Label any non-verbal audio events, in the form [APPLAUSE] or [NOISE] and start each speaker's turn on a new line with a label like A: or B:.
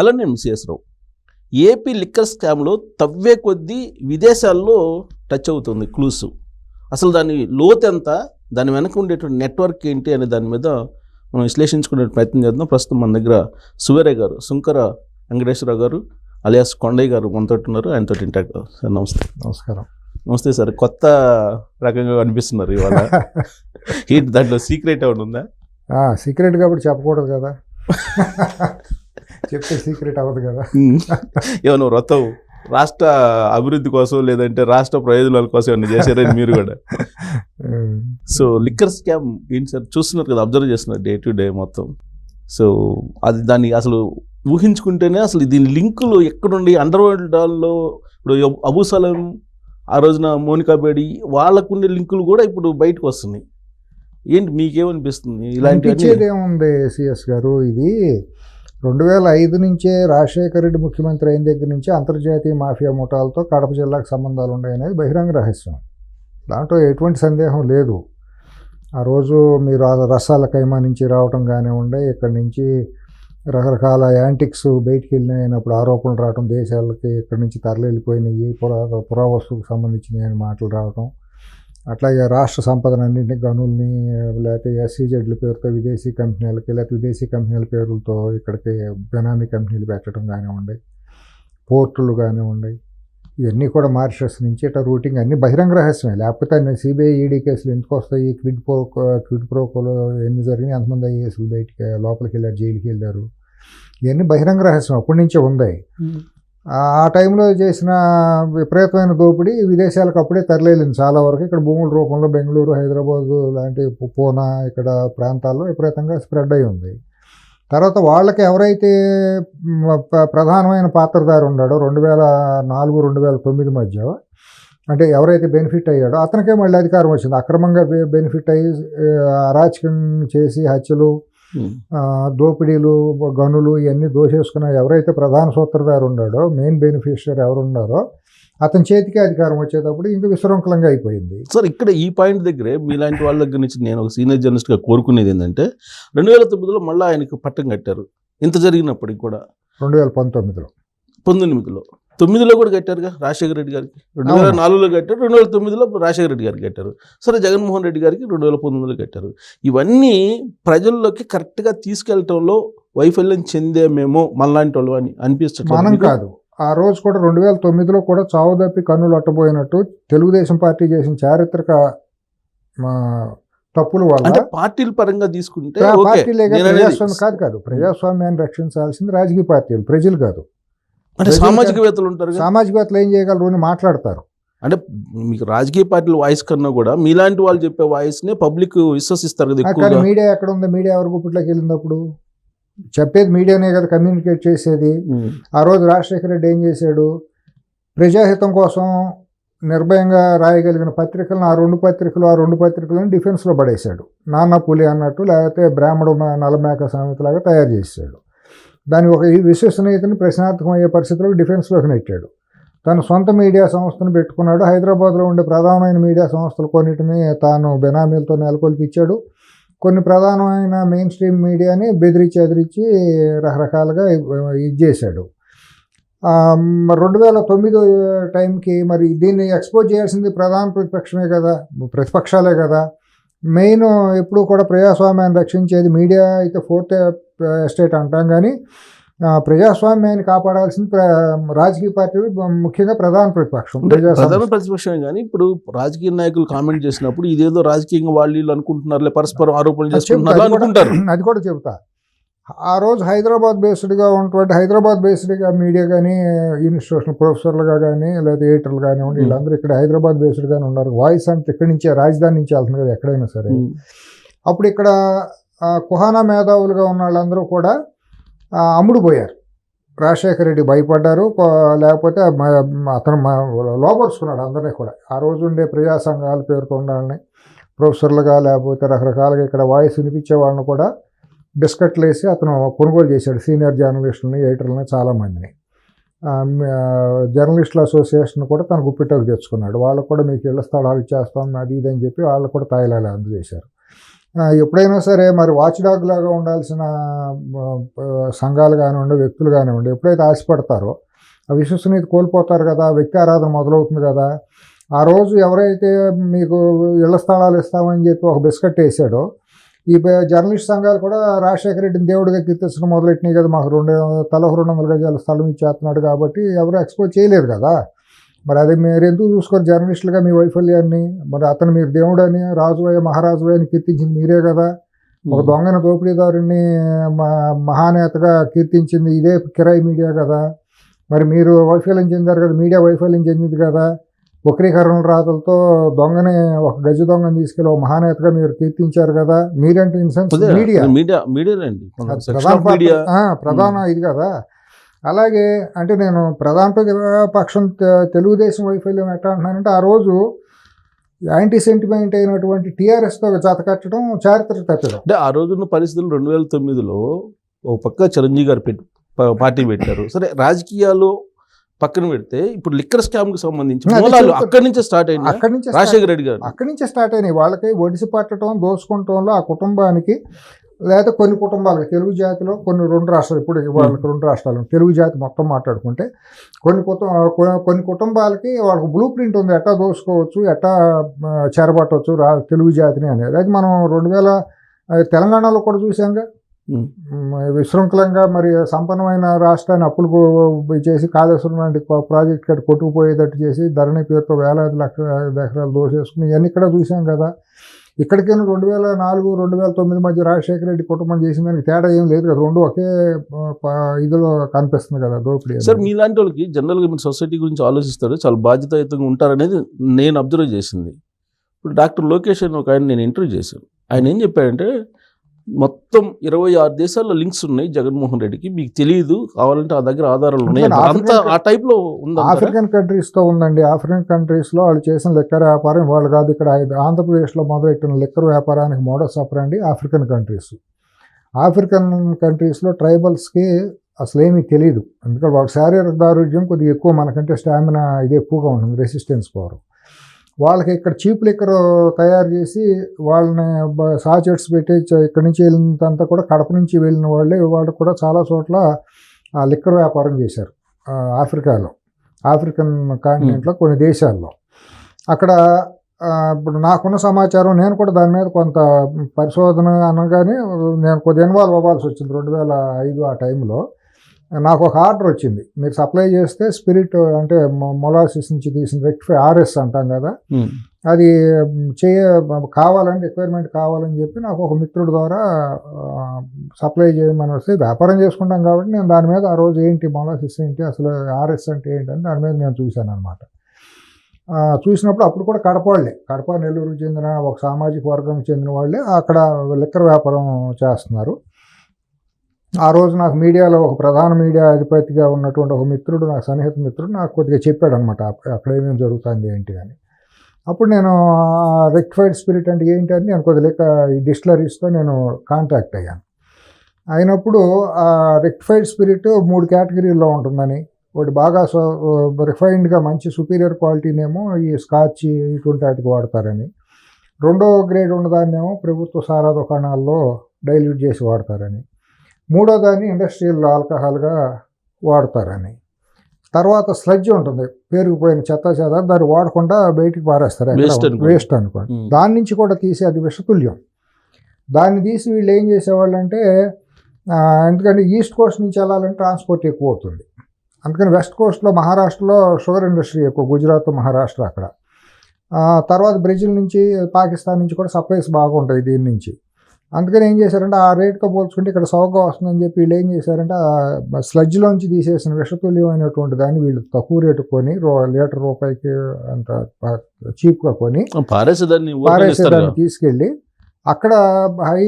A: Hello నేను CS రావు. AP liquor స్కామ్లో తవ్వే కొద్దీ విదేశాల్లో టచ్ అవుతుంది క్లూస్. అసలు దాని లోతు ఎంత? దాని వెనక ఉండేటువంటి నెట్వర్క్ ఏంటి అనే దాని మీద మనం విశ్లేషించుకునే ప్రయత్నం చేద్దాం. ప్రస్తుతం మన దగ్గర సువేరే గారు శుంకర వెంకటేశ్వరరావు గారు అలియాస్ కొండయ్య గారు మనతో ఉన్నారు. ఆయనతో ఇంటాక్ట్ సార్ నమస్తే.
B: నమస్కారం.
A: నమస్తే సార్. కొత్త రకంగా అనిపిస్తున్నారు ఇవాళ. [LAUGHS] ఏంటి దాంట్లో సీక్రెట్ ఏమైనా ఉందా?
B: సీక్రెట్ కాబట్టి చెప్పకూడదు కదా. [LAUGHS] చెప్తే సీక్రెట్ అవ్వదు కదా.
A: ఏమైనా వ్రతం రాష్ట్ర అభివృద్ధి కోసం లేదంటే రాష్ట్ర ప్రయోజనాల కోసం ఏమైనా చేశారని మీరు కూడా. [LAUGHS] సో లిక్కర్ స్కామ్ ఏంటి సార్? చూస్తున్నారు కదా అబ్జర్వ్ చేస్తున్నారు డే టు డే మొత్తం. సో అది దాన్ని అసలు ఊహించుకుంటేనే అసలు దీని లింకులు ఎక్కడుండి అండర్ వరల్డ్లో ఇప్పుడు అబు- అబూ సలం ఆ రోజున మోనికా బేడి వాళ్ళకుండే లింకులు కూడా ఇప్పుడు బయటకు వస్తున్నాయి. ఏంటి మీకేమనిపిస్తుంది?
B: అనిపించేది ఏముంది సిఎస్ గారు ఇది రెండు వేల ఐదు నుంచే రాజశేఖర రెడ్డి ముఖ్యమంత్రి అయిన దగ్గర నుంచి అంతర్జాతీయ మాఫియా ముఠాలతో కడప జిల్లాకు సంబంధాలు ఉన్నాయనేది బహిరంగ రహస్యం. దాంట్లో ఎటువంటి సందేహం లేదు. ఆ రోజు మీరు రసాల కైమా నుంచి రావటం కానివ్వండి ఇక్కడి నుంచి రకరకాల యాంటిక్స్ బయటికి వెళ్ళినప్పుడు ఆరోపణలు రావటం దేశాలకి ఇక్కడి నుంచి తరలి వెళ్ళిపోయినాయి పురా పురావస్తుకు సంబంధించినవి అని మాటలు రావటం అట్లాగే రాష్ట్ర సంపదనన్నింటినీ గనుల్ని లేకపోతే ఎస్సీజెడ్ల పేరుతో విదేశీ కంపెనీలకి లేకపోతే విదేశీ కంపెనీల పేర్లతో ఇక్కడికి బెనామీ కంపెనీలు పెట్టడం కానివ్వండి పోర్టులు కానివ్వండి ఇవన్నీ కూడా మారిషస్ నుంచి ఇట్లా రూటింగ్ అన్ని బహిరంగ రహస్యమే. లేకపోతే అన్ని సిబిఐ ఈడీ కేసులు ఎందుకు వస్తాయి? క్విడ్ ప్రో క్విడ్ ప్రోకోలో ఎన్ని జరిగినాయి? అంతమంది ఐఏఎస్లు బయటికి లోపలికి వెళ్ళారు? జైలుకి వెళ్ళారు? ఇవన్నీ బహిరంగ రహస్యం. అప్పటి నుంచే ఉంది. ఆ టైంలో చేసిన విపరీతమైన దోపిడీ విదేశాలకు అప్పుడే తరలింది చాలా వరకు. ఇక్కడ భూముల రూపంలో బెంగళూరు హైదరాబాద్ లాంటి పూనా ఇక్కడ ప్రాంతాల్లో విపరీతంగా స్ప్రెడ్ అయి ఉంది. తర్వాత వాళ్ళకి ఎవరైతే ప్ర- ప్రధానమైన పాత్రధారి ఉన్నాడో రెండు వేల నాలుగు రెండు వేల తొమ్మిది మధ్య అంటే ఎవరైతే బెనిఫిట్ అయ్యాడో అతనికే మళ్ళీ అధికారం వచ్చింది. అక్రమంగా బెనిఫిట్ అయ్యి అరాచకం చేసి హత్యలు దోపిడీలు గనులు ఇవన్నీ దోషేసుకున్న ఎవరైతే ప్రధాన సూత్రధారు ఉన్నాడో మెయిన్ బెనిఫిషియర్ ఎవరు ఉన్నారో అతని చేతికి అధికారం వచ్చేటప్పుడు ఇంక విశృంఖలంగా అయిపోయింది.
A: సార్ ఇక్కడ ఈ పాయింట్ దగ్గరే మీలాంటి వాళ్ళ దగ్గర నుంచి నేను ఒక సీనియర్ జర్నలిస్ట్గా కోరుకునేది ఏంటంటే రెండు వేల తొమ్మిదిలో మళ్ళీ ఆయనకు పట్టం కట్టారు. ఇంత జరిగినప్పటికి కూడా.
B: రెండు వేల పంతొమ్మిదిలో.
A: పంతొమ్మిదిలో. తొమ్మిదిలో కూడా కట్టారుగా రాజశేఖర రెడ్డి గారికి. రెండు వేల. నాలుగులో కట్టారు రెండు వేల తొమ్మిదిలో రాజశేఖర రెడ్డి గారికి కట్టారు. సరే జగన్మోహన్ రెడ్డి గారికి రెండు వేల పంతొమ్మిదిలో కట్టారు. ఇవన్నీ ప్రజల్లోకి కరెక్ట్గా తీసుకెళ్ళటంలో వైఫల్యం చెందేమేమో మనలాంటి వాళ్ళు అని అనిపిస్తుంది
B: మనం కాదు. ఆ రోజు కూడా రెండు వేల తొమ్మిదిలో కూడా చావు తప్పి కన్నులు అట్టబోయినట్టు తెలుగుదేశం పార్టీ చేసిన చారిత్రక మా, తప్పుల
A: అంటే
B: వల్ల
A: పార్టీల పరంగా తీసుకుంటే
B: ప్రా-
A: ఓకే
B: పార్టీలేగా
A: నేను అనేది-
B: ప్రజాస్వామ్యం కాదు కాదు. ప్రజాస్వామ్యాన్ని రక్షించాల్సింది రాజకీయ పార్టీలు ప్రజలు కాదు.
A: అంటే సామాజికవేత్తలు ఉంటారు.
B: సామాజికవేత్తలు ఏం చేయగలరు అని మాట్లాడతారు.
A: అంటే మీకు రాజకీయ పార్టీల వాయిస్ కన్నా కూడా మీలాంటి వాళ్ళు చెప్పే వాయిస్ నే పబ్లిక్ విశ్వసిస్తారు కదా
B: మీడియా ఎక్కడ ఉంది మీడియా ఎవరి గుప్పట్లోకి వెళ్ళినప్పుడు చెప్పేది మీడియానే కదా కమ్యూనికేట్ చేసేది. ఆ రోజు రాజశేఖర రెడ్డి ఏం చేశాడు? ప్రజాహితం కోసం నిర్భయంగా రాయగలిగిన పత్రికలను ఆ రెండు పత్రికలు ఆ రెండు పత్రికలను డిఫెన్స్లో పడేశాడు. నాన్న పులి అన్నట్టు లేకపోతే బ్రాహ్మడు నలమేక సామెతలాగా తయారు చేశాడు. దాని ఒక ఈ విశ్వసనీయతని ప్రశ్నార్థకం అయ్యే పరిస్థితిలో డిఫెన్స్లోకి నెట్టాడు. తన సొంత మీడియా సంస్థను పెట్టుకున్నాడు. హైదరాబాద్లో ఉండే ప్రధానమైన మీడియా సంస్థలు కొన్నిటిని తాను బెనామీలతో నెలకొల్పిచ్చాడు కొన్ని ప్రధానమైన మెయిన్ స్ట్రీమ్ మీడియాని బెదిరించి ఎదిరించి రకరకాలుగా ఇది చేశాడు రెండు వేల తొమ్మిదో టైంకి మరి దీన్ని ఎక్స్పోజ్ చేయాల్సింది ప్రధాన ప్రతిపక్షమే కదా ప్రతిపక్షాలే కదా. మెయిన్ ఎప్పుడు కూడా ప్రజాస్వామ్యాన్ని రక్షించేది మీడియా అయితే ఫోర్త్ ఎస్టేట్ అంటాం కానీ ప్రజాస్వామ్యాన్ని కాపాడాల్సింది ప్ర- రాజకీయ పార్టీలు ముఖ్యంగా ప్రధాన ప్రతిపక్షం
A: ప్రధాన ప్రతిపక్షమే కానీ ఇప్పుడు రాజకీయ నాయకులు కామెంట్ చేసినప్పుడు ఇదేదో రాజకీయంగా వాళ్ళు అనుకుంటున్నారులే పరస్పరం ఆరోపణలు చేసుకుంటున్నారు
B: అది కూడా-
A: అనుకుంటారు. [CLEARS THROAT]
B: అది కూడా చెబుతా ఆ రోజు హైదరాబాద్ బేస్డ్గా ఉన్నటువంటి హైదరాబాద్ బేస్డ్గా మీడియా కానీ ఇన్స్టిట్యూషన్ ప్రొఫెసర్లుగా కానీ లేదా ఎడిటర్లు కానివ్వండి. వీళ్ళందరూ ఇక్కడ హైదరాబాద్ బేస్డ్గానే ఉన్నారు. వాయిస్ అంటే ఇక్కడి నుంచే రాజధాని నుంచి వెళ్తుంది కదా ఎక్కడైనా సరే. అప్పుడు ఇక్కడ కుహానా మేధావులుగా ఉన్న వాళ్ళందరూ కూడా అమ్ముడుపోయారు. రాజశేఖర రెడ్డి భయపడ్డారు లేకపోతే అతను లోపరుచుకున్నాడు అందరినీ కూడా. ఆ రోజు ఉండే ప్రజా సంఘాల పేరుతో ఉండాలని ప్రొఫెసర్లుగా లేకపోతే రకరకాలుగా ఇక్కడ వాయిస్ వినిపించే వాళ్ళని కూడా బిస్కెట్లు వేసి అతను కొనుగోలు చేశాడు సీనియర్ జర్నలిస్టులని ఎడిటర్లని చాలామందిని జర్నలిస్టుల అసోసియేషన్ కూడా తన గుప్పిటకు తెచ్చుకున్నాడు. వాళ్ళకు కూడా మీకు ఇళ్ళ స్థలాలు ఇచ్చేస్తాం అది ఇది అని చెప్పి వాళ్ళు కూడా తాయిలాలు అందజేశారు. ఎప్పుడైనా సరే మరి వాచ్ డాగ్ లాగా ఉండాల్సిన సంఘాలు కానివ్వండి వ్యక్తులు కానివ్వండి ఎప్పుడైతే ఆశపడతారో ఆ విశ్వసనీయత కోల్పోతారు కదా వ్యక్తి ఆరాధన మొదలవుతుంది కదా ఆ రోజు ఎవరైతే మీకు ఇళ్ళ స్థలాలు ఇస్తామని చెప్పి ఒక బిస్కెట్ వేసాడో ఈ జర్నలిస్ట్ సంఘాలు కూడా రాజశేఖర రెడ్డిని దేవుడిగా కీర్తించడం మొదలెట్టినాయి కదా మాకు రెండు తల రెండు వందల గజాల స్థలం ఇచ్చేస్తున్నాడు కాబట్టి ఎవరు ఎక్స్పోజ్ చేయలేరు కదా. మరి అది మీరు ఎందుకు చూసుకోరు? జర్నలిస్టులుగా మీ వైఫల్యాన్ని మరి అతను మీరు దేవుడని రాజువయ్య మహారాజువయ్య అని కీర్తించింది మీరే కదా? ఒక దొంగన దోపిడీదారుని మహానేతగా కీర్తించింది ఇదే కిరాయి మీడియా కదా? మరి మీరు వైఫల్యం చెందారు కదా? మీడియా వైఫల్యం చెందింది కదా? వక్రీకరణ రాతలతో దొంగని ఒక గజ దొంగని తీసుకెళ్ళి ఒక మహానేతగా మీరు కీర్తించారు కదా? మీరంటే ఇన్ సెన్స్
A: అదే,
B: మీడియా.
A: మీడియా
B: ప్రధాన ఇది కదా? అలాగే అంటే నేను ప్రధాన పక్షం తెలుగుదేశం వైఫల్యం ఎట్లా అంటున్నానంటే ఆ రోజు యాంటీ సెంటిమెంట్ అయినటువంటి టీఆర్ఎస్తో జత కట్టడం చారిత్రక తప్పిదం.
A: అంటే ఆ రోజున్న పరిస్థితులు రెండు వేల తొమ్మిదిలో ఒక పక్క చిరంజీవి గారు పెట్టి పార్టీ పెట్టారు. సరే రాజకీయాలు పక్కన పెడితే ఇప్పుడు లిక్కర్ స్కామ్కి సంబంధించి మూలాలు అక్కడి నుంచే స్టార్ట్ అయింది
B: అక్కడి నుంచే
A: రాజశేఖర రెడ్డి గారు.
B: అక్కడి నుంచే స్టార్ట్ అయినాయి. వాళ్ళకి ఒడిసి పట్టడం దోసుకుంటంలో ఆ కుటుంబానికి లేదా కొన్ని కుటుంబాలకి తెలుగు జాతిలో కొన్ని రెండు రాష్ట్రాలు ఇప్పుడు వాళ్ళకి రెండు రాష్ట్రాలు తెలుగు జాతి మొత్తం మాట్లాడుకుంటే కొన్ని కొన్ని కుటుంబాలకి వాళ్ళకి బ్లూ ప్రింట్ ఉంది. ఎట్టా దోసుకోవచ్చు ఎట్టా చెరబట్టవచ్చు రా తెలుగు జాతిని అనేది. అది మనం రెండు వేల తెలంగాణలో కూడా చూసాంగా విశృంఖలంగా మరి సంపన్నమైన రాష్ట్రాన్ని అప్పులు చేసి కాళేశ్వరం లాంటి ప్రాజెక్ట్ కట్టి కొట్టుకుపోయేటట్టు చేసి ధరణి పేరుతో వేలాది లక్షల ఎకరాలు దోసేసుకుని ఇవన్నీ ఇక్కడ చూసాం కదా. ఇక్కడికైనా రెండు వేల నాలుగు రెండు వేల తొమ్మిది మధ్య రాజశేఖర రెడ్డి కుటుంబం చేసిన దానికి తేడా ఏం లేదు కదా. రెండు ఒకే ప- ఇదిలో కనిపిస్తుంది కదా దోపిడీ
A: సార్ మీలాంటి వాళ్ళకి జనరల్గా మీరు సొసైటీ గురించి ఆలోచిస్తారు. చాలా బాధ్యతాయుతంగా ఉంటారనేది నేను అబ్జర్వ్ చేసింది. ఇప్పుడు డాక్టర్ లోకేష్ అని ఒక ఆయన నేను ఇంటర్వ్యూ చేశాను. ఆయన ఏం చెప్పాడంటే మొత్తం ఇరవై ఆరు దేశాల్లో లింక్స్ ఉన్నాయి జగన్మోహన్ రెడ్డికి. మీకు తెలియదు కావాలంటే ఆ దగ్గర ఆధారాలు ఉన్నాయి అంతా ఆ టైప్లో ఉందా
B: ఆఫ్రికన్ కంట్రీస్తో ఉందండి. ఆఫ్రికన్ కంట్రీస్లో వాళ్ళు చేసిన లిక్కర్ వ్యాపారం వాళ్ళు కాదు ఇక్కడ. ఆంధ్రప్రదేశ్లో మొదలెట్టిన లిక్కర్ వ్యాపారానికి మోడల్స్ అప్పరండి ఆఫ్రికన్ కంట్రీస్. ఆఫ్రికన్ కంట్రీస్లో ట్రైబల్స్కి అసలు ఏమీ తెలియదు ఎందుకంటే వాళ్ళ శారీరక దారుఢ్యం కొద్దిగా ఎక్కువ మనకంటే స్టామినా ఇది ఎక్కువగా ఉంటుంది రెసిస్టెన్స్ పవర్. వాళ్ళకి ఇక్కడ చీప్ లిక్కర్ తయారు చేసి వాళ్ళని సాచెట్స్ పెట్టి ఇక్కడి నుంచి వెళ్ళినంత కూడా కడప నుంచి వెళ్ళిన వాళ్ళే వాళ్ళు కూడా చాలా చోట్ల ఆ లిక్కర్ వ్యాపారం చేశారు ఆఫ్రికాలో. ఆఫ్రికన్ కాంటినెంట్లో కొన్ని దేశాల్లో. అక్కడ ఇప్పుడు నాకున్న సమాచారం నేను కూడా దాని మీద కొంత పరిశోధన అనగానే నేను కొద్దిగా ఇన్వాల్వ్ అవ్వాల్సి వచ్చింది. రెండు వేల ఐదు ఆ టైంలో. నాకు ఒక ఆర్డర్ వచ్చింది. మీరు సప్లై చేస్తే స్పిరిట్ అంటే మొలాసిస్ నుంచి తీసిన రెక్టిఫై ఆర్ఎస్ అంటాం కదా. అది చేయ కావాలంటే రిక్వైర్మెంట్ కావాలని చెప్పి నాకు ఒక మిత్రుడి ద్వారా సప్లై చేయమని వస్తే వ్యాపారం చేసుకుంటాం కాబట్టి నేను దాని మీద ఆ రోజు ఏంటి మొలాసిస్ ఏంటి అసలు ఆర్ఎస్ అంటే ఏంటి అని దాని మీద నేను చూశాను అనమాట చూసినప్పుడు అప్పుడు కూడా కడప వాళ్ళే. కడప నెల్లూరుకు చెందిన ఒక సామాజిక వర్గంకి చెందిన వాళ్ళే. అక్కడ లిక్కర్ వ్యాపారం చేస్తున్నారు. ఆ రోజు నాకు మీడియాలో ఒక ప్రధాన మీడియా అధిపతిగా ఉన్నటువంటి ఒక మిత్రుడు నాకు సన్నిహిత మిత్రుడు నాకు కొద్దిగా చెప్పాడు అనమాట అక్కడ ఏమేమి జరుగుతుంది ఏంటి అని. అప్పుడు నేను రెక్టిఫైడ్ స్పిరిట్ అంటే ఏంటి? అని నేను కొద్దిగా ఈ డిస్టిలరీస్తో నేను కాంటాక్ట్ అయ్యాను. అయినప్పుడు ఆ రెక్టిఫైడ్ స్పిరిట్ మూడు కేటగిరీల్లో ఉంటుందని ఒకటి బాగా రిఫైన్డ్గా మంచి సుపీరియర్ క్వాలిటీనేమో ఈ స్కాచ్ ఇటువంటి వాటికి వాడతారని రెండో గ్రేడ్ ఉన్నదాన్నేమో ప్రభుత్వ సారా దుకాణాల్లో డైల్యూట్ చేసి వాడతారని మూడో దాన్ని ఇండస్ట్రియల్ ఆల్కహాల్గా వాడతారని. తర్వాత స్లడ్జ్ ఉంటుంది పేరుకుపోయిన చెత్త చెత్త దాన్ని వాడకుండా బయటికి పారేస్తారు. వేస్ట్ అనుకోండి. దాని నుంచి కూడా తీసి అది విషతుల్యం. దాన్ని తీసి వీళ్ళు ఏం చేసేవాళ్ళంటే ఆ, ఎందుకంటే ఈస్ట్ కోస్ట్ నుంచి వెళ్ళాలంటే ట్రాన్స్పోర్ట్ ఎక్కువ అవుతుంది. అందుకని వెస్ట్ కోస్ట్లో మహారాష్ట్రలో షుగర్ ఇండస్ట్రీ ఎక్కువ గుజరాత్ మహారాష్ట్ర అక్కడ. తర్వాత బ్రెజిల్ నుంచి పాకిస్తాన్ నుంచి కూడా సప్లైస్ బాగుంటాయి దీని నుంచి. అందుకని ఏం చేశారంటే ఆ రేట్తో పోల్చుకుంటే ఇక్కడ సౌకగా వస్తుందని చెప్పి వీళ్ళు ఏం చేశారంటే ఆ స్లడ్జ్లోంచి తీసేసిన విషతుల్యమైనటువంటి దాన్ని వీళ్ళు తక్కువ రేటు కొని రో లీటర్ రూపాయికి అంత చీప్గా కొని
A: పారేసేదాన్ని
B: పారేసేదాన్ని తీసుకెళ్ళి అక్కడ హై